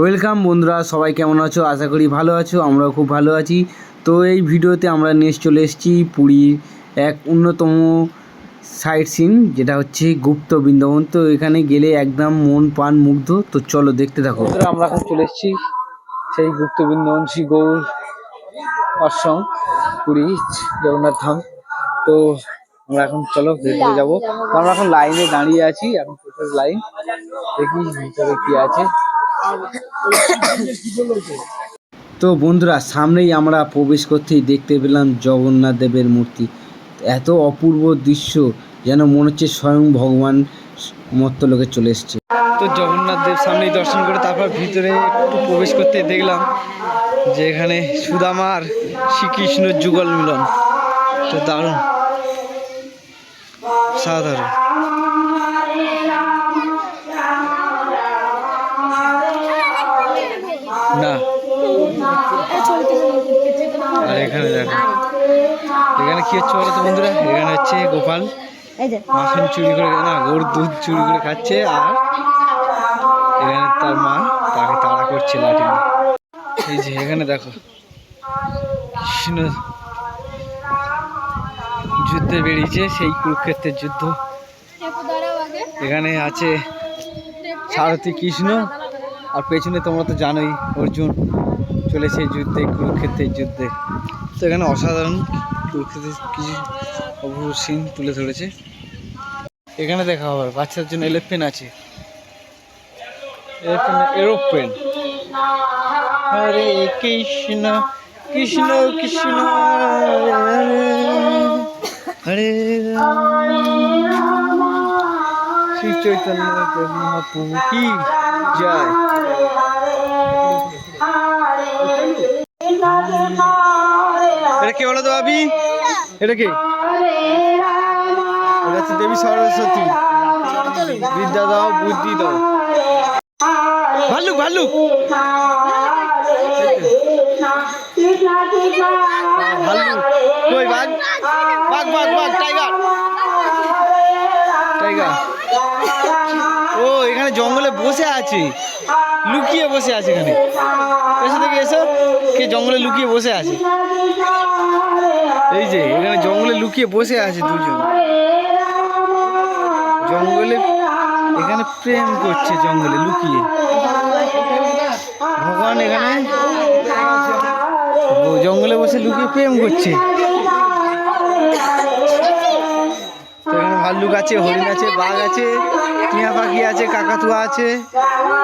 Welcome বন্ধুরা, সবাই কেমন আছো? আশা করি ভালো আছো, আমরাও খুব ভালো আছি। তো এই ভিডিওতে আমরা নিয়ে চলে এসেছি পুরীর এক অন্যতম সাইট সিন যেটা হচ্ছে গুপ্ত বৃন্দাবন। তো এখানে গেলে একদম মন প্রাণ মুগ্ধ। তো চলো দেখতে থাকো। আমরা এখন চলে এসেছি সেই গুপ্ত বৃন্দাবন, শ্রী গৌর আশ্রম, পুরী জগন্নাথ ধাম। তো আমরা এখন চলো ভেতরে যাব। আমরা এখন লাইনে দাঁড়িয়ে আছি, এখন লাইন দেখি ভিতরে কি আছে। তো বন্ধুরা, সামনেই আমরা প্রবেশ করতেই দেখতে পেলাম জগন্নাথ দেবের মূর্তি। এত অপূর্ব দৃশ্য যেন মনে হচ্ছে স্বয়ং ভগবান মত্ত লোকে চলে এসছে। তো জগন্নাথ দেব সামনেই দর্শন করে তারপর ভিতরে একটু প্রবেশ করতে দেখলাম যে এখানে সুদামা আর শ্রীকৃষ্ণের যুগল মিলন। তো দারুণ। সাধারণ। আর এখানে দেখো। এখানে কি হচ্ছে বলো তো বন্ধুরা? এখানে হচ্ছে গোপাল। মাখন চুরি করে না ওর দুধ চুরি করে খাচ্ছে আর এখানে তার মা তাকে তাড়া করছে লাঠি এই যে এখানে দেখো। কৃষ্ণ যুদ্ধে বেরিয়েছে সেই কুরুক্ষেত্রের যুদ্ধ। এখানে আছে সারথী কৃষ্ণ। আর পেছনে তোমরা তো জানোই অর্জুন। চলেছে যুদ্ধে, কুরুক্ষেত্রের যুদ্ধে। তো এখানে অসাধারণ কুরুক্ষেত্রের কিছু অপূর্ব সিন তুলে ধরেছে। এখানে দেখা হবে বাচ্চাদের জন্য এলোপ্লেন আছে। এরোপ্লেন হরে কৃষ্ণ কৃষ্ণ কৃষ্ণ, হরে শ্রী চৈতন্য মহাপ্রভু কি জয়। ভাবি এটা কে? দেবী সরস্বতী। বিদ্যা দাও, বুদ্ধি দাও। ভাল্লুক কই, বাঘ? টাইগার। টাইগার। ও, এখানে জঙ্গলে বসে আছে। লুকিয়ে বসে আছে এখানে। এসে থেকে এসো। কে জঙ্গলে লুকিয়ে বসে আছে? এই যে, এখানে জঙ্গলে লুকিয়ে বসে আছে দুজন। জঙ্গলে, এখানে প্রেম করছে জঙ্গলে লুকিয়ে। ভগবান এখানে জঙ্গলে বসে লুকিয়ে প্রেম করছে। ভাল্লুক আছে, হরিণ আছে, বাঘ আছে, টিয়া পাখি আছে, কাকাতুয়া আছে।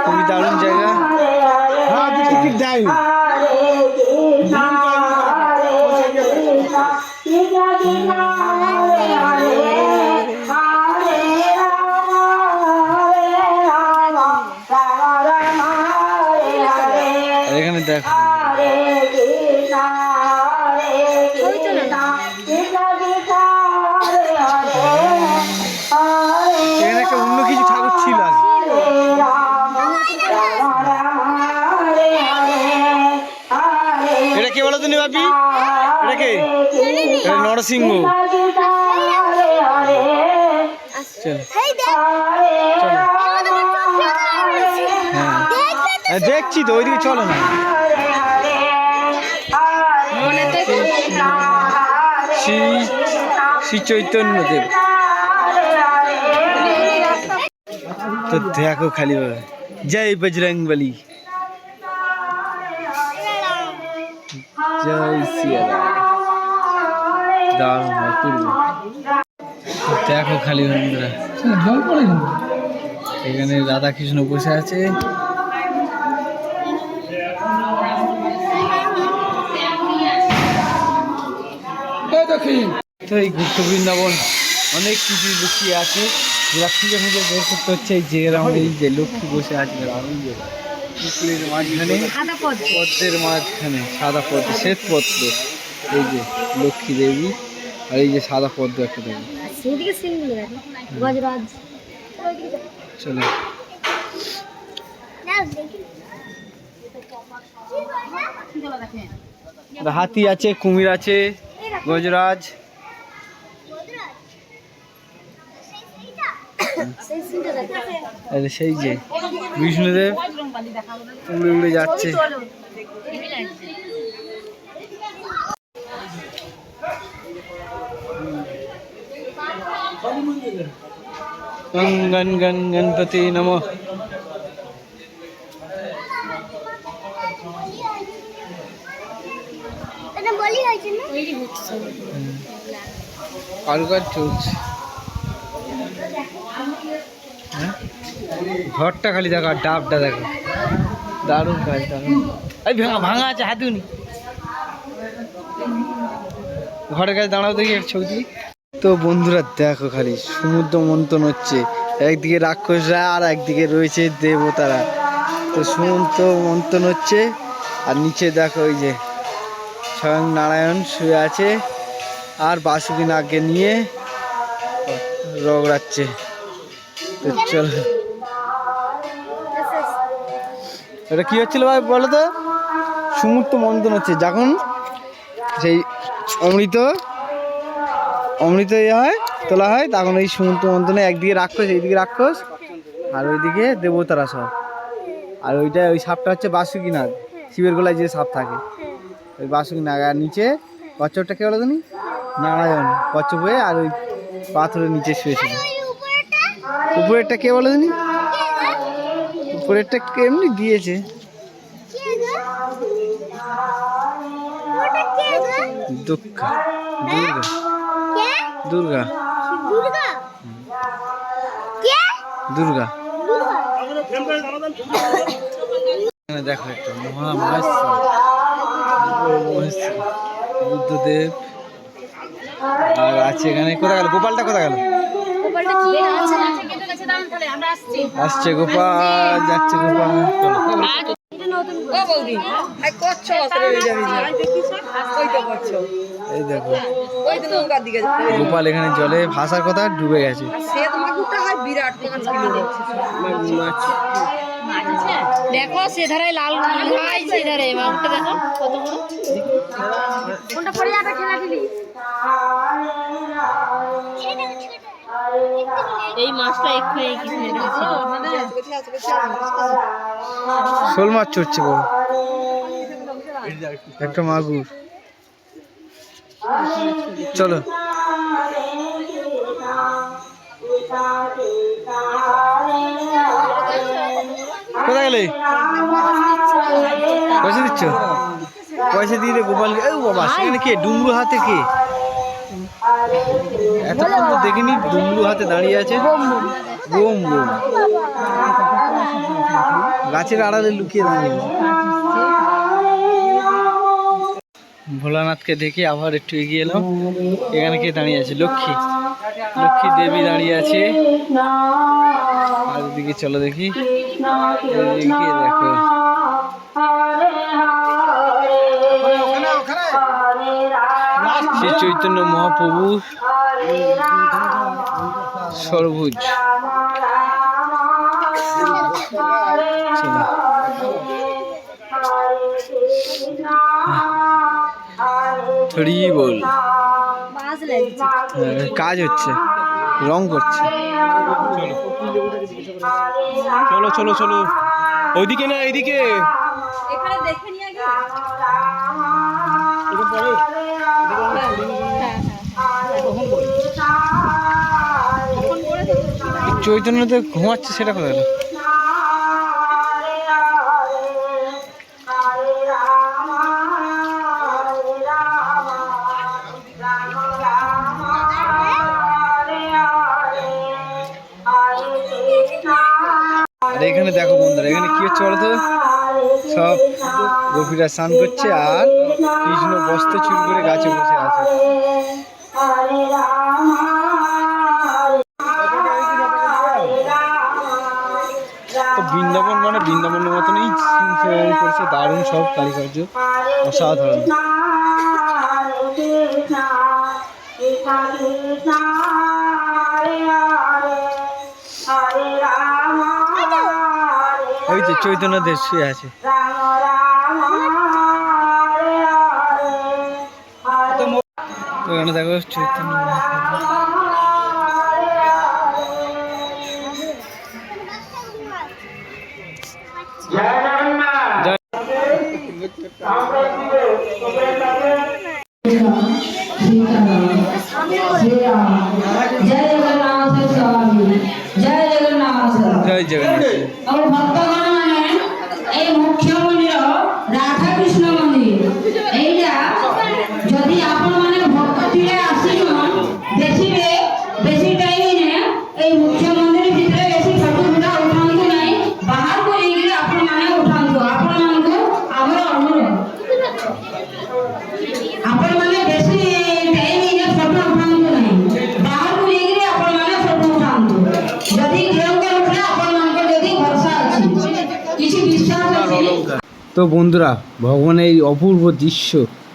খুবই দারুণ জায়গা। দেয় এটা নরসিংহ চলো হ্যাঁ হ্যাঁ, দেখছি তো ওইদিকে চলো না শ্রী শ্রী চৈতন্য দেব তো দেখো খালি ভাবে জয় বজরং বলি জয় সিয়া দারুণ অপূর্ব দেখো খালি বন্ধুরা। এখানে রাধা কৃষ্ণ বসে আছে। তো এই গুপ্ত বৃন্দাবন অনেক কিছু লুকিয়ে আছে। যেটা খুঁজে খুঁজে বের করতে হচ্ছে এই যে এরকম এই যে লক্ষ্মী বসে আছে যে পুকুরের মাঝখানে পদ্মের মাঝখানে সাদা পদ্ম শ্বেত পদ্ম। এই যে লক্ষ্মী দেবী আর এই যে সাদা পদ্ম একটা দেবী। গজরাজ। চলো। হাতি আছে কুমির আছে গজরাজ। সেই যে বিষ্ণুদেব। উড়ে উড়ে যাচ্ছে। হয়েছে না তৈরি হচ্ছে কারুকাজ চলছে হ্যাঁ? ঘরটা খালি দেখো, ডাবটা দেখো। দারুণ কাজ এই ভাঙা ভাঙা আছে হাতুনি ঘরের কাছে দাঁড়াও দেখি এক ছবি। তো বন্ধুরা দেখো খালি, সমুদ্র মন্থন হচ্ছে। একদিকে রাক্ষসরা আর একদিকে রয়েছে দেবতারা। তো সমুদ্র মন্থন হচ্ছে, আর নিচে দেখো ওই যে স্বয়ং নারায়ণ শুয়ে আছে, আর বাসুকি নাগকে নিয়ে রগড়াচ্ছে। তো চলো। এটা কি হচ্ছিল ভাই বলো তো? সমুদ্র মন্থন হচ্ছে, যখন সেই অমৃত অমৃত ইয়ে হয়, তোলা হয়, তখন ওই সমুদ্র মন্থনে একদিকে রাক্ষস, এইদিকে রাক্ষস, আর ওইদিকে দেবতারা সব। আর ওইটা ওই সাপটা হচ্ছে বাসুকি নাগ, শিবের গোলায় যে সাপ থাকে। ওই বাসুকি নাগ আর নিচে কচ্ছপটা কে বলো তুমি নারায়ণ কচ্ছপ হয়ে আর ওই পাথরের নিচে শুয়েছিল উপরেরটা কে বলো তুমি উপরেরটা কেমনি দিয়েছে। দুঃখ দুর্গা। দুর্গা। দুর্গা? এখানে দেখো একটা মহা বুদ্ধদেব। আর আছে এখানে কোথা গেল? গোপালটা কোথা গেল? আসছে। গোপাল যাচ্ছে গোপাল। এই দেখো। গোপাল এখানে জলে ভাসার কথা ডুবে গেছে। দেখো সে ধারে লাল ভাই সে ধারে। মাছটা দেখো কত বড়। কোনটা পড়ে যাবে খেলা দিলি এই মাছটা এক্ষুনি কি শোল মাছ চড়ছে বড় একটা মাগুর। চলো। কোথায় গেলে? পয়সা দিচ্ছ? পয়সা দিয়ে দে গোপালকে। বাবা সেখানে কে? ডুমরু হাতে কে? এতক্ষণ তো দেখিনি ডুমরু হাতে দাঁড়িয়ে আছে। বোম বোম গাছের আড়ালে লুকিয়ে দাঁড়িয়ে। ভোলানাথকে দেখে আবার একটু এগিয়ে এলাম। এখানে কে দাঁড়িয়ে আছে? লক্ষ্মী। লক্ষ্মী দেবী দাঁড়িয়ে আছে। আর এদিকে চলো দেখি। দেখো। শ্রী চৈতন্য মহাপ্রভু সরভুজ হরি বল কাজ হচ্ছে রং করছে চলো চলো চলো ওইদিকে না এইদিকে এখানে দেখে নিয়ে আগে চৈতন্যতে ঘুমাচ্ছে সেটা কোথায় এখানে দেখো বন্ধুরা, এখানে কি হচ্ছে বলতো? সব গোপীরা স্নান করছে আর কৃষ্ণ বস্ত্র চুরি করে গাছে বসে আছে। বৃন্দাবন মানে বৃন্দাবনের মতনই করেছে, দারুণ সব কারিকার্য অসাধারণ। চৈতন্য দেব শুয়ে আছে। দেখো চৈতন্য জয় জগন্নাথ জয় জগন্নাথ তো বন্ধুরা, ভগবানের এই অপূর্ব দৃশ্য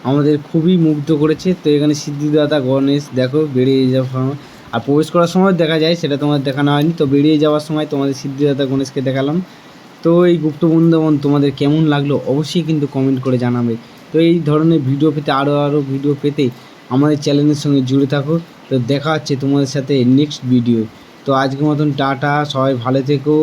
আমাদের খুবই মুগ্ধ করেছে। তো এখানে সিদ্ধিদাতা গণেশ, দেখো, বেরিয়ে যাওয়ার সময়। আর প্রবেশ করার সময় দেখা যায়, সেটা তোমাদের দেখানো হয়নি। তো বেরিয়ে যাওয়ার সময় তোমাদের সিদ্ধিদাতা গণেশকে দেখালাম। তো এই গুপ্ত বৃন্দাবন তোমাদের কেমন লাগল অবশ্যই কিন্তু কমেন্ট করে জানাবে। তো এই ধরনের ভিডিও পেতে আরও আরও ভিডিও পেতে আমাদের চ্যানেলের সঙ্গে জুড়ে থাকো। তো দেখা হচ্ছে তোমাদের সাথে নেক্সট ভিডিও তো আজকের মতন টাটা, সবাই ভালো থেকো।